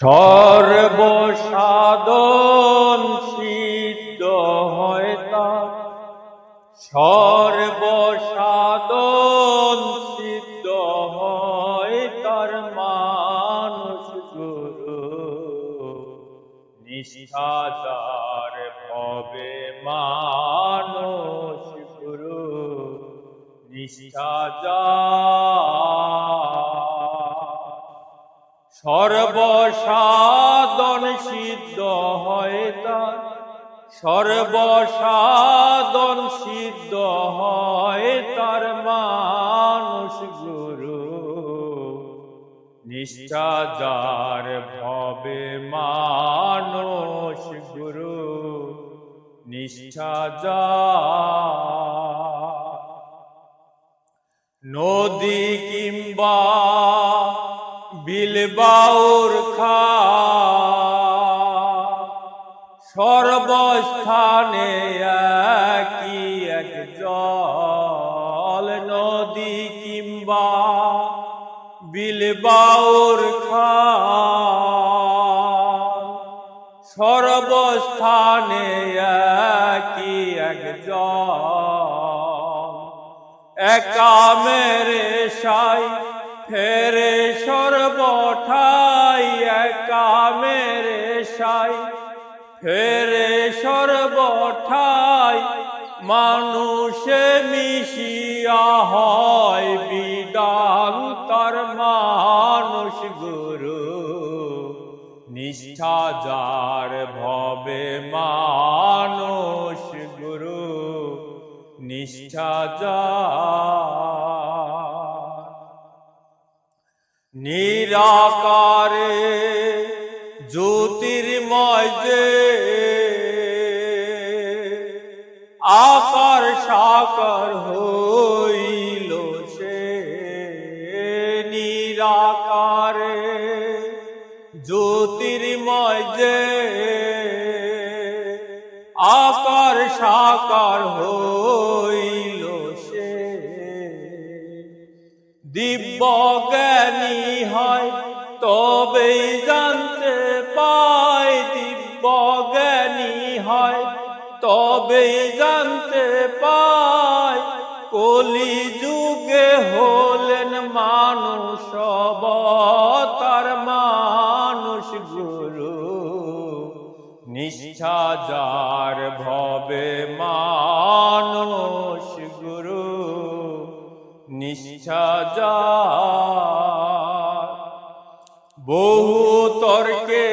সর্বসাধন সিদ্ধ হয় তার। সর্বসাধন সিদ্ধ হয় তার মানুষ গুরু। নিষ্ঠা যার ভবে মানুষ গুরু। নিষ্ঠা যার সর্বসাধন সিদ্ধ হয় তার। সর্বসাধন সিদ্ধ হয় তার মানুষ গুরু। নিষ্ঠা যার ভবে মানুষ গুরু। নিষ্ঠা যার। নদী কিংবা বিলবাউর খা সর্বস্থানে একই এক জল, নদী কিংবা বিলবাউর খা সর্বস্থানে একই এক জল। একা মেরে সাই, ফেরে সর্বঠাই একা মেরে সাই, ফেরে সর্বঠাই মানুষে মিশিয়া হয় বিদান তার মানুষ গুরু। নিষ্ঠা যার ভবে মানুষ গুরু। নিষ্ঠা যার নিরাকারে জ্যোতির্ময় যে আকার সাকার হইল সে নিরাকারে জ্যোতির্ময় যে আকার সাকার হইল সে। দিব্য হয়, তবেই জানতে পায় দিব্য জ্ঞানী হয়। তবেই জানতে পায় কলি যুগে হলেন মানুষ তার মানুষ গুরু। নিষ্ঠা যার ভবে মানুষ গুরু। নিষ্ঠা যার বহু তর্কে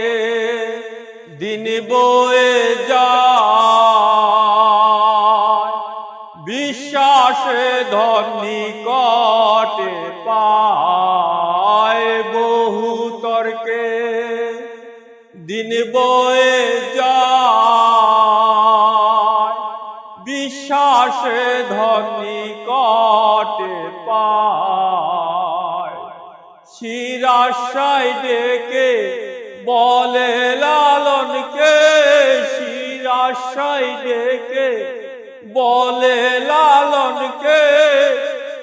দিন বয়ে যায়। বিশ্বাসে ধনী কটে পায়। বহু তর্কে দিন বয়ে যায়। বিশ্বাসে ধনী কটে শিরাশাই ডেকে বলে লালনকে শিরাশাই ডেকে? বলে লালনকে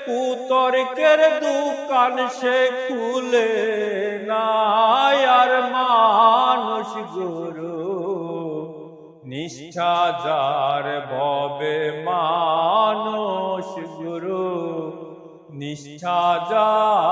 কুতর্কের দোকান সে খুলে নাই আর মানুষ গুরু। নিষ্ঠা যার ভবে মানুষ গুরু। নিষ্ঠা যার